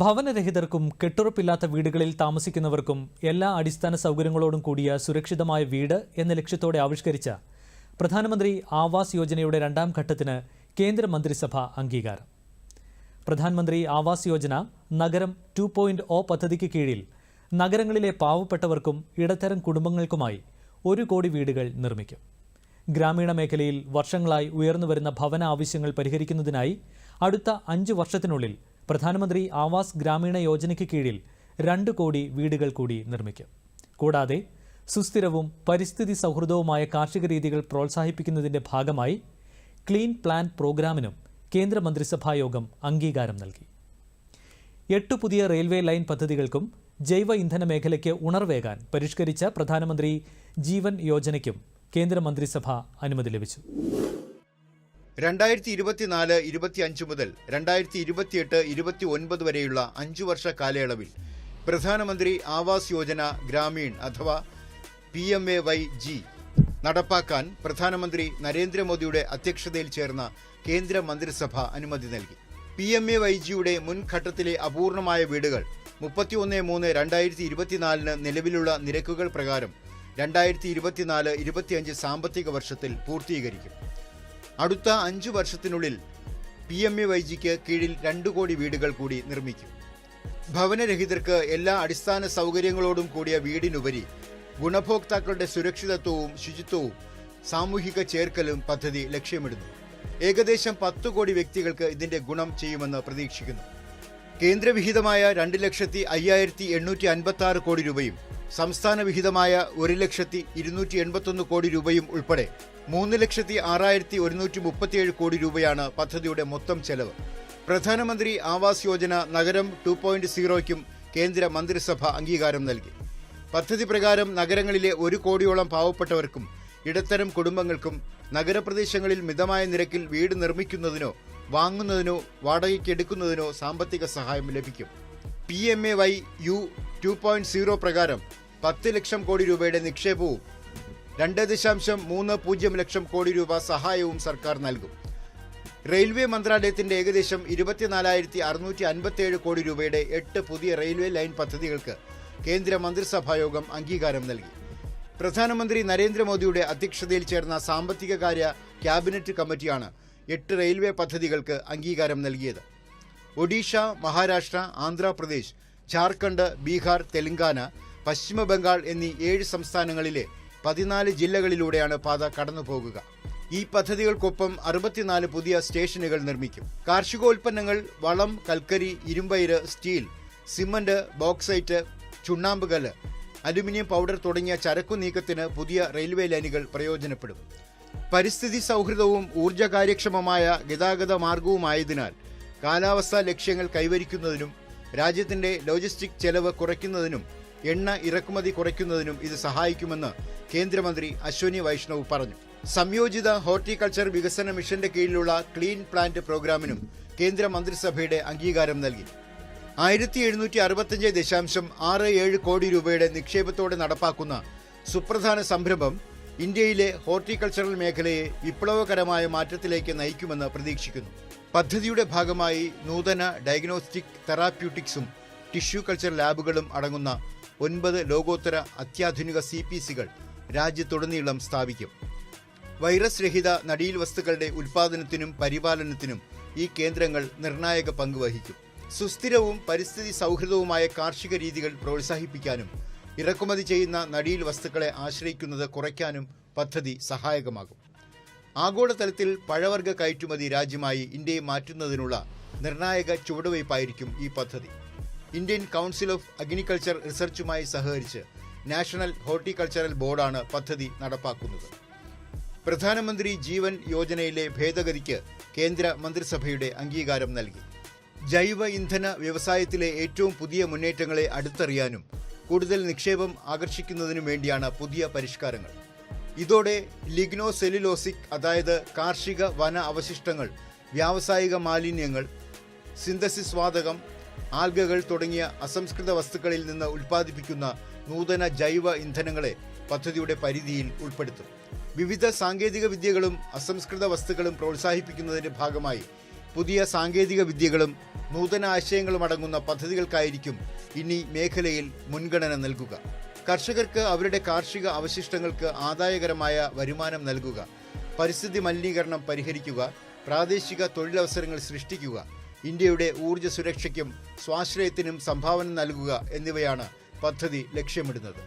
ഭവനരഹിതർക്കും കെട്ടുറപ്പില്ലാത്ത വീടുകളിൽ താമസിക്കുന്നവർക്കും എല്ലാ അടിസ്ഥാന സൗകര്യങ്ങളോടും കൂടിയ സുരക്ഷിതമായ വീട് എന്ന ലക്ഷ്യത്തോടെ ആവിഷ്കരിച്ച പ്രധാനമന്ത്രി ആവാസ് യോജനയുടെ രണ്ടാം ഘട്ടത്തിന് കേന്ദ്രമന്ത്രിസഭ അംഗീകാരം. പ്രധാനമന്ത്രി ആവാസ് യോജന നഗരം ടു പോയിന്റ് ഒ പദ്ധതിക്ക് കീഴിൽ നഗരങ്ങളിലെ പാവപ്പെട്ടവർക്കും ഇടത്തരം കുടുംബങ്ങൾക്കുമായി ഒരു കോടി വീടുകൾ നിർമ്മിക്കും. ഗ്രാമീണ മേഖലയിൽ വർഷങ്ങളായി ഉയർന്നുവരുന്ന ഭവന ആവശ്യങ്ങൾ പരിഹരിക്കുന്നതിനായി അടുത്ത അഞ്ച് വർഷത്തിനുള്ളിൽ പ്രധാനമന്ത്രി ആവാസ് ഗ്രാമീണ യോജനയ്ക്ക് കീഴിൽ രണ്ട് കോടി വീടുകൾ കൂടി നിർമ്മിക്കും. കൂടാതെ സുസ്ഥിരവും പരിസ്ഥിതി സൗഹൃദവുമായ കാർഷിക രീതികൾ പ്രോത്സാഹിപ്പിക്കുന്നതിന്റെ ഭാഗമായി ക്ലീൻ പ്ലാൻ പ്രോഗ്രാമിനും കേന്ദ്ര മന്ത്രിസഭാ യോഗം അംഗീകാരം നൽകി. എട്ട് പുതിയ റെയിൽവേ ലൈൻ പദ്ധതികൾക്കും ജൈവ ഇന്ധന മേഖലയ്ക്ക് ഉണർവേകാൻ പരിഷ്കരിച്ച പ്രധാനമന്ത്രി ജീവൻ യോജനയ്ക്കും കേന്ദ്രമന്ത്രിസഭ അനുമതി ലഭിച്ചു. രണ്ടായിരത്തി ഇരുപത്തിനാല് ഇരുപത്തിയഞ്ച് മുതൽ രണ്ടായിരത്തി ഇരുപത്തിയെട്ട് ഇരുപത്തി ഒൻപത് വരെയുള്ള അഞ്ചു വർഷ കാലയളവിൽ പ്രധാനമന്ത്രി ആവാസ് യോജന ഗ്രാമീൺ അഥവാ P M A Y G നടപ്പാക്കാൻ പ്രധാനമന്ത്രി നരേന്ദ്രമോദിയുടെ അധ്യക്ഷതയിൽ ചേർന്ന കേന്ദ്ര മന്ത്രിസഭ അനുമതി നൽകി. പി എം എ വൈ ജിയുടെ മുൻഘട്ടത്തിലെ അപൂർണമായ വീടുകൾ മുപ്പത്തിയൊന്ന് മൂന്ന് രണ്ടായിരത്തി ഇരുപത്തിനാലിന് നിലവിലുള്ള നിരക്കുകൾ പ്രകാരം രണ്ടായിരത്തി ഇരുപത്തിനാല് ഇരുപത്തിയഞ്ച് സാമ്പത്തിക വർഷത്തിൽ പൂർത്തീകരിക്കും. അടുത്ത അഞ്ചു വർഷത്തിനുള്ളിൽ പി എം എ വൈ ജിക്ക് കീഴിൽ രണ്ടു കോടി വീടുകൾ കൂടി നിർമ്മിക്കും. ഭവനരഹിതർക്ക് എല്ലാ അടിസ്ഥാന സൗകര്യങ്ങളോടും കൂടിയ വീടിനുപരി ഗുണഭോക്താക്കളുടെ സുരക്ഷിതത്വവും ശുചിത്വവും സാമൂഹിക ചേർക്കലും പദ്ധതി ലക്ഷ്യമിടുന്നു. ഏകദേശം പത്തു കോടി വ്യക്തികൾക്ക് ഇതിന്റെ ഗുണം ചെയ്യുമെന്ന് പ്രതീക്ഷിക്കുന്നു. കേന്ദ്രവിഹിതമായ രണ്ട് ലക്ഷത്തി അയ്യായിരത്തി എണ്ണൂറ്റി അൻപത്തി ആറ് കോടി രൂപയും സംസ്ഥാന വിഹിതമായ ഒരു ലക്ഷത്തി ഇരുന്നൂറ്റി എൺപത്തൊന്ന് കോടി രൂപയും ഉൾപ്പെടെ മൂന്ന് ലക്ഷത്തി ആറായിരത്തി ഒരുന്നൂറ്റി മുപ്പത്തിയേഴ് കോടി രൂപയാണ് പദ്ധതിയുടെ മൊത്തം ചെലവ്. പ്രധാനമന്ത്രി ആവാസ് യോജന നഗരം ടു പോയിന്റ് സീറോയ്ക്കും കേന്ദ്ര മന്ത്രിസഭ അംഗീകാരം നൽകി. പദ്ധതി പ്രകാരം നഗരങ്ങളിലെ ഒരു കോടിയോളം പാവപ്പെട്ടവർക്കും ഇടത്തരം കുടുംബങ്ങൾക്കും നഗരപ്രദേശങ്ങളിൽ മിതമായ നിരക്കിൽ വീട് നിർമ്മിക്കുന്നതിനോ വാങ്ങുന്നതിനോ വാടകയ്ക്ക് എടുക്കുന്നതിനോ സാമ്പത്തിക സഹായം ലഭിക്കും. P M A Y U two point zero പ്രകാരം പത്ത് ലക്ഷം കോടി രൂപയുടെ നിക്ഷേപവും രണ്ട് ദശാംശം മൂന്ന് പൂജ്യം ലക്ഷം കോടി രൂപ സഹായവും സർക്കാർ നൽകും. റെയിൽവേ മന്ത്രാലയത്തിന്റെ ഏകദേശം ഇരുപത്തിനാലായിരത്തി അറുന്നൂറ്റി അൻപത്തിയേഴ് കോടി രൂപയുടെ എട്ട് പുതിയ റെയിൽവേ ലൈൻ പദ്ധതികൾക്ക് കേന്ദ്ര മന്ത്രിസഭായോഗം അംഗീകാരം നൽകി. പ്രധാനമന്ത്രി നരേന്ദ്രമോദിയുടെ അധ്യക്ഷതയിൽ ചേർന്ന സാമ്പത്തിക കാര്യ ക്യാബിനറ്റ് കമ്മിറ്റിയാണ് എട്ട് റെയിൽവേ പദ്ധതികൾക്ക് അംഗീകാരം നൽകിയത്. ഒഡീഷ മഹാരാഷ്ട്ര ആന്ധ്രാപ്രദേശ് ജാർഖണ്ഡ് ബീഹാർ തെലങ്കാന പശ്ചിമ ബംഗാൾ എന്നീ ഏഴ് സംസ്ഥാനങ്ങളിലെ പതിനാല് ജില്ലകളിലൂടെയാണ് പാത കടന്നുപോകുക. ഈ പദ്ധതികൾക്കൊപ്പം അറുപത്തിനാല് പുതിയ സ്റ്റേഷനുകൾ നിർമ്മിക്കും. കാർഷികോൽപ്പന്നങ്ങൾ വളം കൽക്കരി ഇരുമ്പയിര് സ്റ്റീൽ സിമന്റ് ബോക്സൈറ്റ് ചുണ്ണാമ്പുകല്ല് അലുമിനിയം പൗഡർ തുടങ്ങിയ ചരക്കു നീക്കത്തിന് പുതിയ റെയിൽവേ ലൈനുകൾ പ്രയോജനപ്പെടും. പരിസ്ഥിതി സൗഹൃദവും ഊർജ കാര്യക്ഷമമായ ഗതാഗത മാർഗവുമായതിനാൽ കാലാവസ്ഥാ ലക്ഷ്യങ്ങൾ കൈവരിക്കുന്നതിനും രാജ്യത്തിന്റെ ലോജിസ്റ്റിക് ചെലവ് കുറയ്ക്കുന്നതിനും എണ്ണ ഇറക്കുമതി കുറയ്ക്കുന്നതിനും ഇത് സഹായിക്കുമെന്ന് കേന്ദ്രമന്ത്രി അശ്വനി വൈഷ്ണവ് പറഞ്ഞു. സംയോജിത ഹോർട്ടിക്കൾച്ചർ വികസന മിഷന്റെ കീഴിലുള്ള ക്ലീൻ പ്ലാന്റ് പ്രോഗ്രാമിനും കേന്ദ്ര മന്ത്രിസഭയുടെ അംഗീകാരം നൽകി. ആയിരത്തി എഴുന്നൂറ്റി അറുപത്തഞ്ച് ദശാംശം ആറ് ഏഴ് കോടി രൂപയുടെ നിക്ഷേപത്തോടെ നടപ്പാക്കുന്ന സുപ്രധാന സംരംഭം ഇന്ത്യയിലെ ഹോർട്ടിക്കൾച്ചറൽ മേഖലയെ വിപ്ലവകരമായ മാറ്റത്തിലേക്ക് നയിക്കുമെന്ന് പ്രതീക്ഷിക്കുന്നു. പദ്ധതിയുടെ ഭാഗമായി നൂതന ഡയഗ്നോസ്റ്റിക് തെറാപ്യൂട്ടിക്സും ടിഷ്യൂ കൾച്ചർ ലാബുകളും അടങ്ങുന്ന ഒൻപത് ലോകോത്തര അത്യാധുനിക സി പി സികൾ രാജ്യത്തുടനീളം സ്ഥാപിക്കും. വൈറസ് രഹിത നടീൽ വസ്തുക്കളുടെ ഉൽപാദനത്തിനും പരിപാലനത്തിനും ഈ കേന്ദ്രങ്ങൾ നിർണായക പങ്ക് വഹിക്കും. സുസ്ഥിരവും പരിസ്ഥിതി സൗഹൃദവുമായ കാർഷിക രീതികൾ പ്രോത്സാഹിപ്പിക്കാനും ഇറക്കുമതി ചെയ്യുന്ന നടീൽ വസ്തുക്കളെ ആശ്രയിക്കുന്നത് കുറയ്ക്കാനും പദ്ധതി സഹായകമാകും. ആഗോളതലത്തിൽ പഴവർഗ കയറ്റുമതി രാജ്യമായി ഇന്ത്യയെ മാറ്റുന്നതിനുള്ള നിർണായക ചുവടുവയ്പായിരിക്കും ഈ പദ്ധതി. ഇന്ത്യൻ കൗൺസിൽ ഓഫ് അഗ്രികൾച്ചർ റിസർച്ചുമായി സഹകരിച്ച് നാഷണൽ ഹോർട്ടിക്കൾച്ചറൽ ബോർഡാണ് പദ്ധതി നടപ്പാക്കുന്നത്. പ്രധാനമന്ത്രി ജീവൻ യോജനയിലെ ഭേദഗതിക്ക് കേന്ദ്ര മന്ത്രിസഭയുടെ അംഗീകാരം നൽകി. ജൈവ ഇന്ധന വ്യവസായത്തിലെ ഏറ്റവും പുതിയ മുന്നേറ്റങ്ങളെ അടുത്തറിയാനും കൂടുതൽ നിക്ഷേപം ആകർഷിക്കുന്നതിനും വേണ്ടിയാണ് പുതിയ പരിഷ്കാരങ്ങൾ. ഇതോടെ ലിഗ്നോ സെല്ലുലോസിക് അതായത് കാർഷിക വന അവശിഷ്ടങ്ങൾ വ്യാവസായിക മാലിന്യങ്ങൾ സിന്തസിസ് വാതകം ആൽഗകൾ തുടങ്ങിയ അസംസ്കൃത വസ്തുക്കളിൽ നിന്ന് ഉൽപ്പാദിപ്പിക്കുന്ന നൂതന ജൈവ ഇന്ധനങ്ങളെ പദ്ധതിയുടെ പരിധിയിൽ ഉൾപ്പെടുത്തും. വിവിധ സാങ്കേതിക വിദ്യകളും അസംസ്കൃത വസ്തുക്കളും പ്രോത്സാഹിപ്പിക്കുന്നതിന്റെ ഭാഗമായി പുതിയ സാങ്കേതിക വിദ്യകളും നൂതന ആശയങ്ങളും അടങ്ങുന്ന പദ്ധതികൾക്കായിരിക്കും ഇനി മേഖലയിൽ മുൻഗണന നൽകുക. കർഷകർക്ക് അവരുടെ കാർഷിക അവശിഷ്ടങ്ങൾക്ക് ആദായകരമായ വരുമാനം നൽകുക. പരിസ്ഥിതി മലിനീകരണം പരിഹരിക്കുക. പ്രാദേശിക തൊഴിലവസരങ്ങൾ സൃഷ്ടിക്കുക. ഇന്ത്യയുടെ ഊർജ സുരക്ഷയ്ക്കും സ്വാശ്രയത്തിനും സംഭാവന നൽകുക എന്നിവയാണ് പദ്ധതി ലക്ഷ്യമിടുന്നത്.